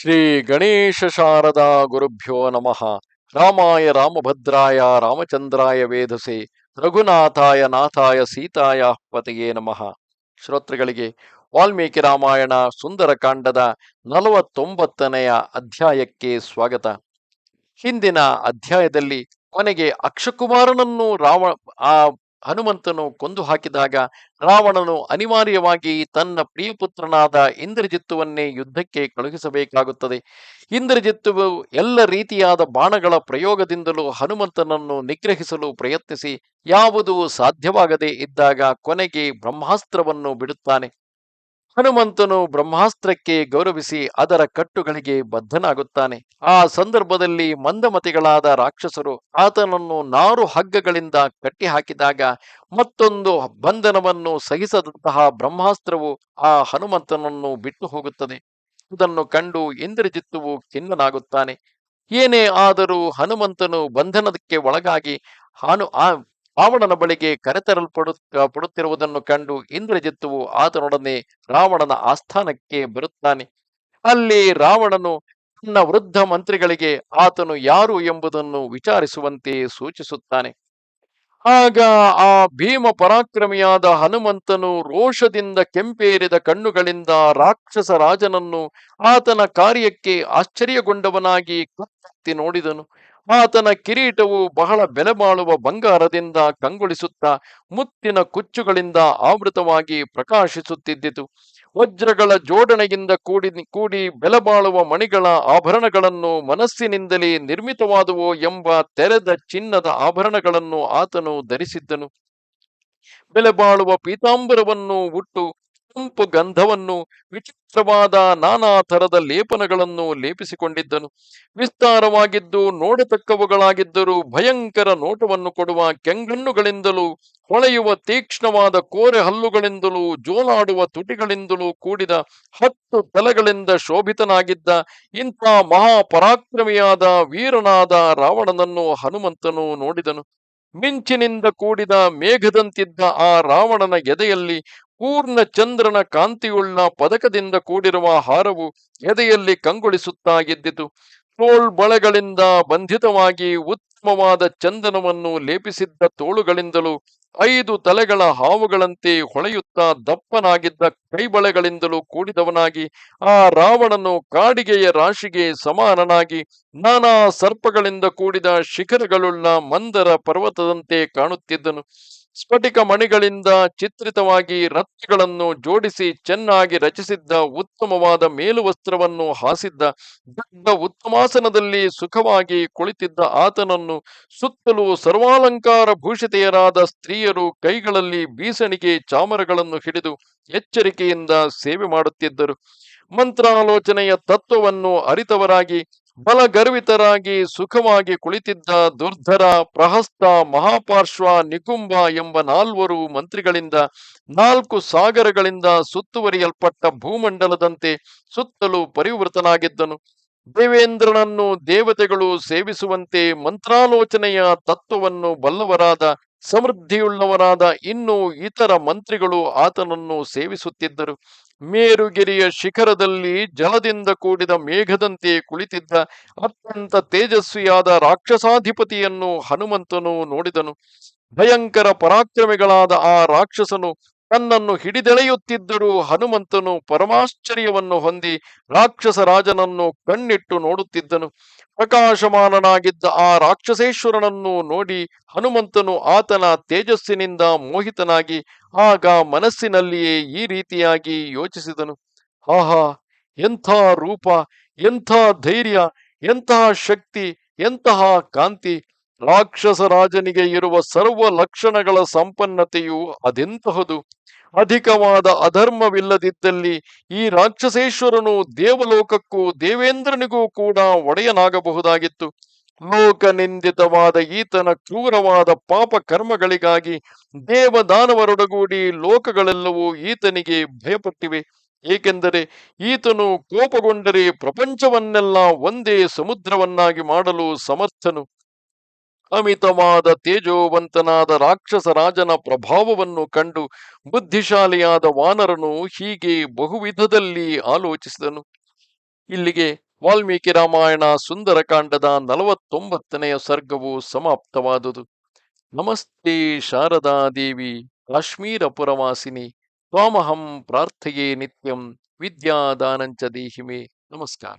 ಶ್ರೀ ಗಣೇಶ ಶಾರದಾ ಗುರುಭ್ಯೋ ನಮಃ. ರಾಮಾಯ ರಾಮಭದ್ರಾಯ ರಾಮಚಂದ್ರಾಯ ವೇದಸೆ ರಘುನಾಥಾಯ ನಾಥಾಯ ಸೀತಾಯ ಪತೆಯೇ ನಮಃ. ಶ್ರೋತೃಗಳಿಗೆ, ವಾಲ್ಮೀಕಿ ರಾಮಾಯಣ ಸುಂದರಕಾಂಡದ ನಲವತ್ತೊಂಬತ್ತನೆಯ ಅಧ್ಯಾಯಕ್ಕೆ ಸ್ವಾಗತ. ಹಿಂದಿನ ಅಧ್ಯಾಯದಲ್ಲಿ ಕೊನೆಗೆ ಅಕ್ಷಕುಮಾರನನ್ನು ರಾವ ಆ ಹನುಮಂತನು ಕೊಂದು ಹಾಕಿದಾಗ ರಾವಣನು ಅನಿವಾರ್ಯವಾಗಿ ತನ್ನ ಪ್ರಿಯಪುತ್ರನಾದ ಇಂದ್ರಜಿತ್ತುವನ್ನೇ ಯುದ್ಧಕ್ಕೆ ಕಳುಹಿಸಬೇಕಾಗುತ್ತದೆ. ಇಂದ್ರಜಿತ್ತುವು ಎಲ್ಲ ರೀತಿಯಾದ ಬಾಣಗಳ ಪ್ರಯೋಗದಿಂದಲೂ ಹನುಮಂತನನ್ನು ನಿಗ್ರಹಿಸಲು ಪ್ರಯತ್ನಿಸಿ, ಯಾವುದೂ ಸಾಧ್ಯವಾಗದೇ ಇದ್ದಾಗ ಕೊನೆಗೆ ಬ್ರಹ್ಮಾಸ್ತ್ರವನ್ನು ಬಿಡುತ್ತಾನೆ. ಹನುಮಂತನು ಬ್ರಹ್ಮಾಸ್ತ್ರಕ್ಕೆ ಗೌರವಿಸಿ ಅದರ ಕಟ್ಟುಗಳಿಗೆ ಬದ್ಧನಾಗುತ್ತಾನೆ. ಆ ಸಂದರ್ಭದಲ್ಲಿ ಮಂದಮತಿಗಳಾದ ರಾಕ್ಷಸರು ಆತನನ್ನು ನಾರು ಹಗ್ಗಗಳಿಂದ ಕಟ್ಟಿ ಹಾಕಿದಾಗ ಮತ್ತೊಂದು ಬಂಧನವನ್ನು ಸಹಿಸದಂತಹ ಬ್ರಹ್ಮಾಸ್ತ್ರವು ಆ ಹನುಮಂತನನ್ನು ಬಿಟ್ಟು ಹೋಗುತ್ತದೆ. ಇದನ್ನು ಕಂಡು ಇಂದ್ರಜಿತ್ತುವು ಖಿನ್ನನಾಗುತ್ತಾನೆ. ಏನೇ ಆದರೂ ಹನುಮಂತನು ಬಂಧನಕ್ಕೆ ಒಳಗಾಗಿ ಹಾನು ಆ ರಾವಣನ ಬಳಿಗೆ ಕರೆತರಲ್ಪಡುತ್ತಿರುವುದನ್ನು ಕಂಡು ಇಂದ್ರಜಿತ್ತುವು ಆತನೊಡನೆ ರಾವಣನ ಆಸ್ಥಾನಕ್ಕೆ ಬರುತ್ತಾನೆ. ಅಲ್ಲಿ ರಾವಣನು ತನ್ನ ವೃದ್ಧ ಮಂತ್ರಿಗಳಿಗೆ ಆತನು ಯಾರು ಎಂಬುದನ್ನು ವಿಚಾರಿಸುವಂತೆ ಸೂಚಿಸುತ್ತಾನೆ. ಆಗ ಆ ಭೀಮ ಪರಾಕ್ರಮಿಯಾದ ಹನುಮಂತನು ರೋಷದಿಂದ ಕೆಂಪೇರಿದ ಕಣ್ಣುಗಳಿಂದ ರಾಕ್ಷಸ ರಾಜನನ್ನು ಆತನ ಕಾರ್ಯಕ್ಕೆ ಆಶ್ಚರ್ಯಗೊಂಡವನಾಗಿ ಕತ್ತಿ ನೋಡಿದನು. ಆತನ ಕಿರೀಟವು ಬಹಳ ಬೆಲೆಬಾಳುವ ಬಂಗಾರದಿಂದ ಕಂಗೊಳಿಸುತ್ತಾ ಮುತ್ತಿನ ಕುಚ್ಚುಗಳಿಂದ ಆವೃತವಾಗಿ ಪ್ರಕಾಶಿಸುತ್ತಿದ್ದಿತು. ವಜ್ರಗಳ ಜೋಡಣೆಯಿಂದ ಕೂಡಿ ಕೂಡಿ ಬೆಲೆಬಾಳುವ ಮಣಿಗಳ ಆಭರಣಗಳನ್ನು ಮನಸ್ಸಿನಿಂದಲೇ ನಿರ್ಮಿತವಾದುವು ಎಂಬ ತೆರೆದ ಚಿನ್ನದ ಆಭರಣಗಳನ್ನು ಆತನು ಧರಿಸಿದ್ದನು. ಬೆಲೆಬಾಳುವ ಪೀತಾಂಬರವನ್ನು ಉಟ್ಟು ಕೆಂಪು ಗಂಧವನ್ನು, ವಿಚಿತ್ರವಾದ ನಾನಾ ತರದ ಲೇಪನಗಳನ್ನು ಲೇಪಿಸಿಕೊಂಡಿದ್ದನು. ವಿಸ್ತಾರವಾಗಿದ್ದು ನೋಡತಕ್ಕವುಗಳಾಗಿದ್ದರೂ ಭಯಂಕರ ನೋಟವನ್ನು ಕೊಡುವ ಕೆಂಗಣ್ಣುಗಳಿಂದಲೂ, ಹೊಳೆಯುವ ತೀಕ್ಷ್ಣವಾದ ಕೋರೆ ಹಲ್ಲುಗಳಿಂದಲೂ, ಜೋಲಾಡುವ ತುಟಿಗಳಿಂದಲೂ ಕೂಡಿದ ಹತ್ತು ತಲೆಗಳಿಂದ ಶೋಭಿತನಾಗಿದ್ದ ಇಂಥ ಮಹಾಪರಾಕ್ರಮಿಯಾದ ವೀರನಾದ ರಾವಣನನ್ನು ಹನುಮಂತನು ನೋಡಿದನು. ಮಿಂಚಿನಿಂದ ಕೂಡಿದ ಮೇಘದಂತಿದ್ದ ಆ ರಾವಣನ ಎದೆಯಲ್ಲಿ ಪೂರ್ಣ ಚಂದ್ರನ ಕಾಂತಿಯುಳ್ಳ ಪದಕದಿಂದ ಕೂಡಿರುವ ಹಾರವು ಎದೆಯಲ್ಲಿ ಕಂಗೊಳಿಸುತ್ತಾ ಇದ್ದಿತು ತೋಳ್ಬಳೆಗಳಿಂದ ಬಂಧಿತವಾಗಿ ಉತ್ತಮವಾದ ಚಂದನವನ್ನು ಲೇಪಿಸಿದ್ದ ತೋಳುಗಳಿಂದಲೂ ಐದು ತಲೆಗಳ ಹಾವುಗಳಂತೆ ಹೊಳೆಯುತ್ತಾ ದಪ್ಪನಾಗಿದ್ದ ಕೈಬಳೆಗಳಿಂದಲೂ ಕೂಡಿದವನಾಗಿ ಆ ರಾವಣನು ಕಾಡಿಗೆಯ ರಾಶಿಗೆ ಸಮಾನನಾಗಿ ನಾನಾ ಸರ್ಪಗಳಿಂದ ಕೂಡಿದ ಶಿಖರಗಳುಳ್ಳ ಮಂದರ ಪರ್ವತದಂತೆ ಕಾಣುತ್ತಿದ್ದನು. ಸ್ಫಟಿಕ ಮಣಿಗಳಿಂದ ಚಿತ್ರಿತವಾಗಿ ರತ್ನಗಳನ್ನು ಜೋಡಿಸಿ ಚೆನ್ನಾಗಿ ರಚಿಸಿದ್ದ ಉತ್ತಮವಾದ ಮೇಲುವಸ್ತ್ರವನ್ನು ಹಾಸಿದ್ದ ದೊಡ್ಡ ಉತ್ತಮಾಸನದಲ್ಲಿ ಸುಖವಾಗಿ ಕುಳಿತಿದ್ದ ಆತನನ್ನು ಸುತ್ತಲೂ ಸರ್ವಾಲಂಕಾರ ಭೂಷಿತೆಯರಾದ ಸ್ತ್ರೀಯರು ಕೈಗಳಲ್ಲಿ ಬೀಸಣಿಗೆ ಚಾಮರಗಳನ್ನು ಹಿಡಿದು ಎಚ್ಚರಿಕೆಯಿಂದ ಸೇವೆ ಮಾಡುತ್ತಿದ್ದರು. ಮಂತ್ರಾಲೋಚನೆಯ ತತ್ವವನ್ನು ಅರಿತವರಾಗಿ ಬಲಗರ್ವಿತರಾಗಿ ಸುಖವಾಗಿ ಕುಳಿತಿದ್ದ ದುರ್ಧರ, ಪ್ರಹಸ್ತ, ಮಹಾಪಾರ್ಶ್ವ, ನಿಕುಂಭ ಎಂಬ ನಾಲ್ವರು ಮಂತ್ರಿಗಳಿಂದ ನಾಲ್ಕು ಸಾಗರಗಳಿಂದ ಸುತ್ತುವರಿಯಲ್ಪಟ್ಟ ಭೂಮಂಡಲದಂತೆ ಸುತ್ತಲೂ ಪರಿವೃತನಾಗಿದ್ದನು. ದೇವೇಂದ್ರನನ್ನು ದೇವತೆಗಳು ಸೇವಿಸುವಂತೆ ಮಂತ್ರಾಲೋಚನೆಯ ತತ್ವವನ್ನು ಬಲ್ಲವರಾದ, ಸಮೃದ್ಧಿಯುಳ್ಳವರಾದ ಇನ್ನೂ ಇತರ ಮಂತ್ರಿಗಳು ಆತನನ್ನು ಸೇವಿಸುತ್ತಿದ್ದರು. ಮೇರುಗಿರಿಯ ಶಿಖರದಲ್ಲಿ ಜಲದಿಂದ ಕೂಡಿದ ಮೇಘದಂತೆ ಕುಳಿತಿದ್ದ ಅತ್ಯಂತ ತೇಜಸ್ವಿಯಾದ ರಾಕ್ಷಸಾಧಿಪತಿಯನ್ನು ಹನುಮಂತನು ನೋಡಿದನು. ಭಯಂಕರ ಪರಾಕ್ರಮಿಗಳಾದ ಆ ರಾಕ್ಷಸನು ತನ್ನನ್ನು ಹಿಡಿದೆಳೆಯುತ್ತಿದ್ದರೂ ಹನುಮಂತನು ಪರಮಾಶ್ಚರ್ಯವನ್ನು ಹೊಂದಿ ರಾಕ್ಷಸ ರಾಜನನ್ನು ಕಣ್ಣಿಟ್ಟು ನೋಡುತ್ತಿದ್ದನು. ಪ್ರಕಾಶಮಾನನಾಗಿದ್ದ ಆ ರಾಕ್ಷಸೇಶ್ವರನನ್ನು ನೋಡಿ ಹನುಮಂತನು ಆತನ ತೇಜಸ್ಸಿನಿಂದ ಮೋಹಿತನಾಗಿ ಆಗ ಮನಸ್ಸಿನಲ್ಲಿಯೇ ಈ ರೀತಿಯಾಗಿ ಯೋಚಿಸಿದನು. ಆಹಾ, ಎಂಥ ರೂಪ, ಎಂಥ ಧೈರ್ಯ ಎಂತಹ ಶಕ್ತಿ, ಎಂತಹ ಕಾಂತಿ! ರಾಕ್ಷಸ ರಾಜನಿಗೆ ಇರುವ ಸರ್ವ ಲಕ್ಷಣಗಳ ಸಂಪನ್ನತೆಯು ಅದೆಂತಹದು? ಅಧಿಕವಾದ ಅಧರ್ಮವಿಲ್ಲದಿದ್ದಲ್ಲಿ ಈ ರಾಕ್ಷಸೇಶ್ವರನು ದೇವಲೋಕಕ್ಕೂ ದೇವೇಂದ್ರನಿಗೂ ಕೂಡ ಒಡೆಯನಾಗಬಹುದಾಗಿತ್ತು. ಲೋಕನಿಂದಿತವಾದ ಈತನ ಕ್ರೂರವಾದ ಪಾಪ ಕರ್ಮಗಳಿಗಾಗಿ ದೇವದಾನವರೊಡಗೂಡಿ ಲೋಕಗಳೆಲ್ಲವೂ ಈತನಿಗೆ ಭಯಪಟ್ಟಿವೆ. ಏಕೆಂದರೆ ಈತನು ಕೋಪಗೊಂಡರೆ ಪ್ರಪಂಚವನ್ನೆಲ್ಲ ಒಂದೇ ಸಮುದ್ರವನ್ನಾಗಿ ಮಾಡಲು ಸಮರ್ಥನು. ಅಮಿತವಾದ ತೇಜೋವಂತನಾದ ರಾಕ್ಷಸ ರಾಜನ ಪ್ರಭಾವವನ್ನು ಕಂಡು ಬುದ್ಧಿಶಾಲಿಯಾದ ವಾನರನು ಹೀಗೆ ಬಹುವಿಧದಲ್ಲಿ ಆಲೋಚಿಸಿದನು. ಇಲ್ಲಿಗೆ ವಾಲ್ಮೀಕಿ ರಾಮಾಯಣ ಸುಂದರಕಾಂಡದ ನಲವತ್ತೊಂಬತ್ತನೆಯ ಸರ್ಗವು ಸಮಾಪ್ತವಾದುದು. ನಮಸ್ತೆ ಶಾರದಾ ದೇವಿ ಕಾಶ್ಮೀರ ತ್ವಾಮಹಂ ಪ್ರಾರ್ಥೆಯೇ ನಿತ್ಯಂ, ವಿದ್ಯಾದಾನಂಚ ದೇಹಿಮೆ. ನಮಸ್ಕಾರ.